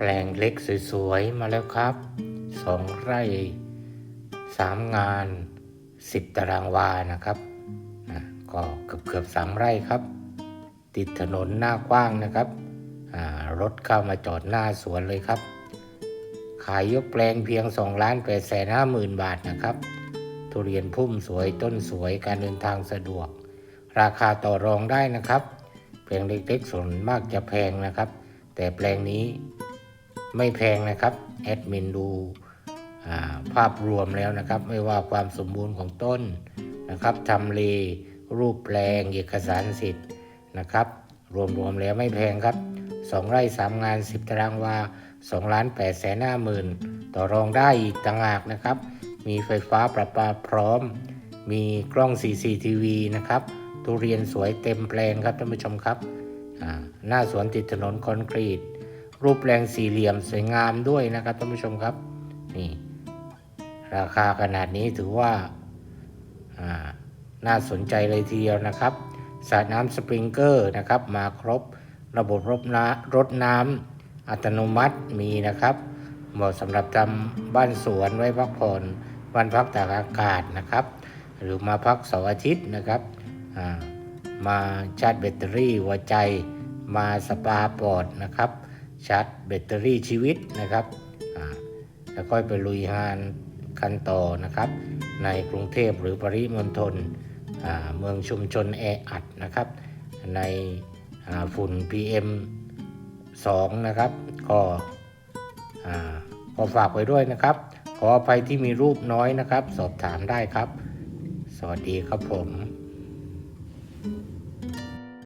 แปลงเล็กสวยๆ มาแล้วครับสองไร่สามงานสิบตารางวานะครับนะก็เกือบเกือบสามไร่ครับ ติดถนนหน้ากว้างนะครับรถเข้ามาจอดหน้าสวนเลยครับ ขายยกแปลงเพียง2ล้าน8แสนห้าหมื่นบาทนะครับ ทุเรียนพุ่มสวยต้นสวยการเดินทางสะดวก ราคาต่อรองได้นะครับ แปลงเล็กๆส่วนมากจะแพงนะครับ แต่แปลงนี้ ไม่แพงนะครับแอดมินดูภาพรวมแล้วนะครับ ไม่ว่าความสมบูรณ์ของต้นนะครับทำเลรูปแปลงเอกสารสิทธิ์นะครับ รวมๆแล้วไม่แพงครับ 2 ไร่3งาน 10 ตารางวา2ล้าน8แสนห้าหมื่นต่อรองได้อีกต่างหากนะครับ มีไฟฟ้าประปาพร้อม มีกล้อง CCTV นะครับ ทุเรียนสวยเต็มแปลงครับท่านผู้ชมครับ หน้าสวนติดถนนคอนกรีต รูปแปลงสี่เหลี่ยมสวยงามด้วยนะครับท่านผู้ชมครับนี่ราคาขนาดนี้ถือว่าน่าสนใจเลยทีเดียวนะครับสระน้ำสปริงเกอร์นะครับ มาครบระบบรดน้ำรดน้ำอัตโนมัติมีนะครับเหมาะสำหรับทำบ้านสวนไว้พักผ่อนบ้านพักตากอากาศนะครับ หรือมาพักเสาร์อาทิตย์นะครับมาชาร์จแบตเตอรี่หัวใจ มาสปาปอดนะครับ ชาร์จแบตเตอรี่ชีวิตนะครับ แล้วก็ไปลุยงานกันต่อนะครับ ในกรุงเทพหรือปริมณฑลเมืองชุมชนแออัดนะครับ ในอ่าฝุ่น PM 2 นะครับ ก็ขอฝากไว้ด้วยนะครับ ขออภัยที่มีรูปน้อยนะครับ สอบถามได้ครับ สวัสดีครับผม